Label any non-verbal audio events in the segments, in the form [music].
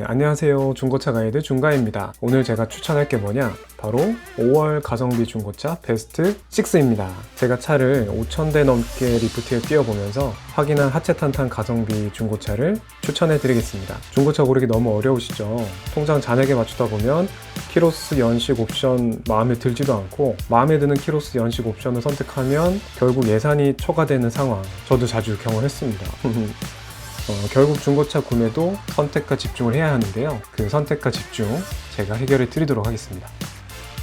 네, 안녕하세요. 중고차 가이드 중가입니다. 오늘 제가 추천할 게 뭐냐? 바로 5월 가성비 중고차 베스트 6입니다. 제가 차를 5,000대 넘게 리프트에 뛰어보면서 확인한 하체 탄탄 가성비 중고차를 추천해 드리겠습니다. 중고차 고르기 너무 어려우시죠? 통장 잔액에 맞추다 보면 키로스 연식 옵션 마음에 들지도 않고 마음에 드는 키로스 연식 옵션을 선택하면 결국 예산이 초과되는 상황 저도 자주 경험했습니다. [laughs] 어, 결국 중고차 구매도 선택과 집중을 해야 하는데요. 그 선택과 집중 제가 해결해 드리도록 하겠습니다.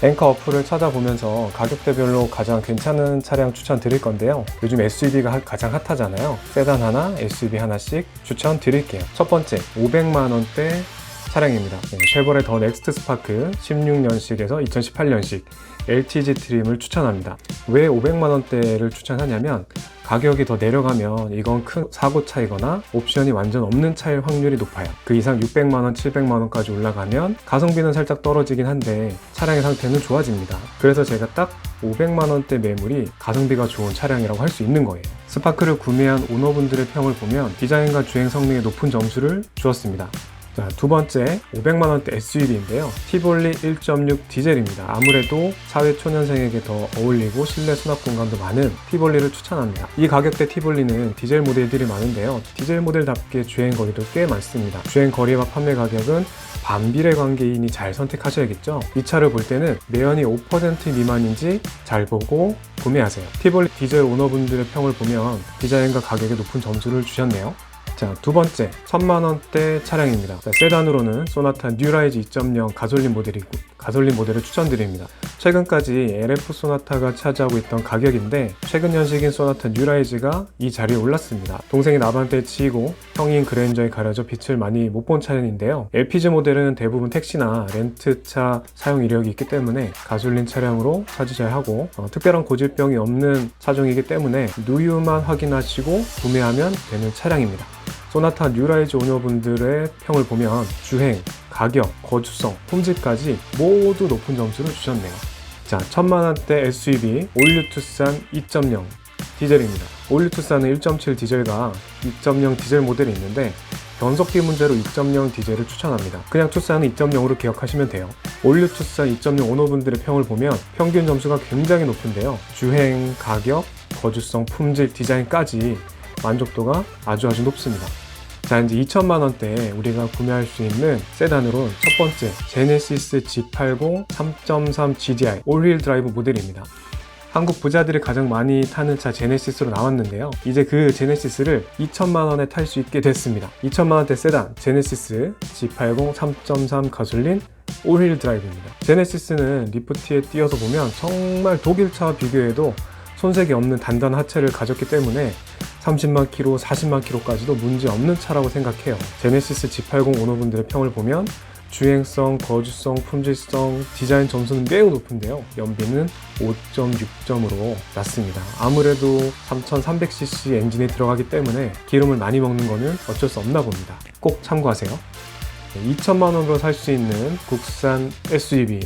앵커 어플을 찾아보면서 가격대별로 가장 괜찮은 차량 추천 드릴 건데요. 요즘 SUV가 가장 핫하잖아요. 세단 하나, SUV 하나씩 추천 드릴게요. 첫 번째, 500만 원대 차량입니다. 네, 쉐보레 더 넥스트 스파크 16년식에서 2018년식 LTG 트림을 추천합니다. 왜 500만 원대를 추천하냐면 가격이 더 내려가면 이건 큰 사고 차이거나 옵션이 완전 없는 차일 확률이 높아요. 그 이상 600만 원, 700만 원까지 올라가면 가성비는 살짝 떨어지긴 한데 차량의 상태는 좋아집니다. 그래서 제가 딱 500만 원대 매물이 가성비가 좋은 차량이라고 할 수 있는 거예요. 스파크를 구매한 오너분들의 평을 보면 디자인과 주행 성능에 높은 점수를 주었습니다. 자, 두 번째 500만 원대 SUV인데요. 티볼리 1.6 디젤입니다. 아무래도 사회 초년생에게 더 어울리고 실내 수납 공간도 많은 티볼리를 추천합니다. 이 가격대 티볼리는 디젤 모델들이 많은데요. 디젤 모델답게 주행 거리도 꽤 많습니다. 주행 거리와 판매 가격은 반비례 관계인이 잘 선택하셔야겠죠. 이 차를 볼 때는 매연이 5% 미만인지 잘 보고 구매하세요. 티볼리 디젤 오너분들의 평을 보면 디자인과 가격에 높은 점수를 주셨네요. 자, 두 번째, 1000만 원대 차량입니다. 자, 세단으로는 소나타 뉴라이즈 2.0 가솔린 모델이고 가솔린 모델을 추천드립니다. 최근까지 LF 소나타가 차지하고 있던 가격인데 최근 연식인 소나타 뉴라이즈가 이 자리에 올랐습니다. 동생이 나반테 치이고 형인 그랜저에 가려져 빛을 많이 못 본 차량인데요. LPG 모델은 대부분 택시나 렌트차 사용 이력이 있기 때문에 가솔린 차량으로 찾으셔야 하고 어, 특별한 고질병이 없는 차종이기 때문에 누유만 확인하시고 구매하면 되는 차량입니다. 소나타 뉴라이즈 오너분들의 평을 보면 주행, 가격, 거주성, 품질까지 모두 높은 점수를 주셨네요. 자, 천만 원대 SUV 올류 투싼 2.0 디젤입니다. 올류 투싼은 1.7 디젤과 2.0 디젤 모델이 있는데 변속기 문제로 2.0 디젤을 추천합니다. 그냥 투싼은 2.0으로 기억하시면 돼요. 올류 투싼 2.0 오너분들의 평을 보면 평균 점수가 굉장히 높은데요. 주행, 가격, 거주성, 품질, 디자인까지 만족도가 아주 아주 높습니다. 자 이제 2천만 원대에 우리가 구매할 수 있는 세단으로는 첫 번째 제네시스 G80 3.3 GDI 올휠 드라이브 모델입니다. 한국 부자들이 가장 많이 타는 차 제네시스로 나왔는데요. 이제 그 제네시스를 2천만 원에 탈 수 있게 됐습니다. 2천만 원대 세단 제네시스 G80 3.3 가솔린 올휠 드라이브입니다. 제네시스는 리프트에 띄어서 보면 정말 독일차와 비교해도 손색이 없는 단단한 하체를 가졌기 때문에 30만 킬로, 40만 킬로까지도 문제 없는 차라고 생각해요. 제네시스 G80 오너분들의 평을 보면 주행성, 거주성, 품질성, 디자인 점수는 매우 높은데요. 연비는 5.6점으로 낮습니다. 아무래도 3300cc 엔진에 들어가기 때문에 기름을 많이 먹는 거는 어쩔 수 없나 봅니다. 꼭 참고하세요. 2천만 원으로 살 수 있는 국산 SUV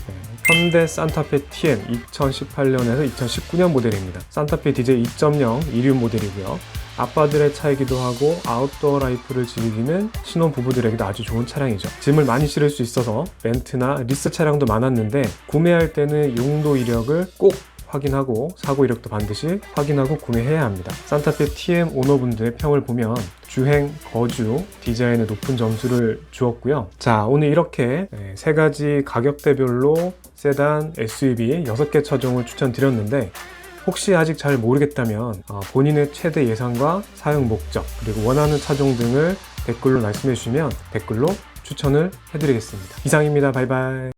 현대 산타페 TM 2018년에서 2019년 모델입니다. 산타페 디젤 2.0 이륜 모델이고요. 아빠들의 차이기도 하고 아웃도어 라이프를 즐기는 신혼 부부들에게도 아주 좋은 차량이죠. 짐을 많이 실을 수 있어서 렌트나 리스 차량도 많았는데 구매할 때는 용도 이력을 꼭 확인하고 사고 이력도 반드시 확인하고 구매해야 합니다. 산타페 TM 오너분들의 평을 보면 주행, 거주, 디자인에 높은 점수를 주었고요. 자, 오늘 이렇게 네, 세 가지 가격대별로 세단, SUV 6개 차종을 추천드렸는데 혹시 아직 잘 모르겠다면 어, 본인의 최대 예산과 사용 목적 그리고 원하는 차종 등을 댓글로 말씀해 주시면 댓글로 추천을 해드리겠습니다. 이상입니다. 바이바이.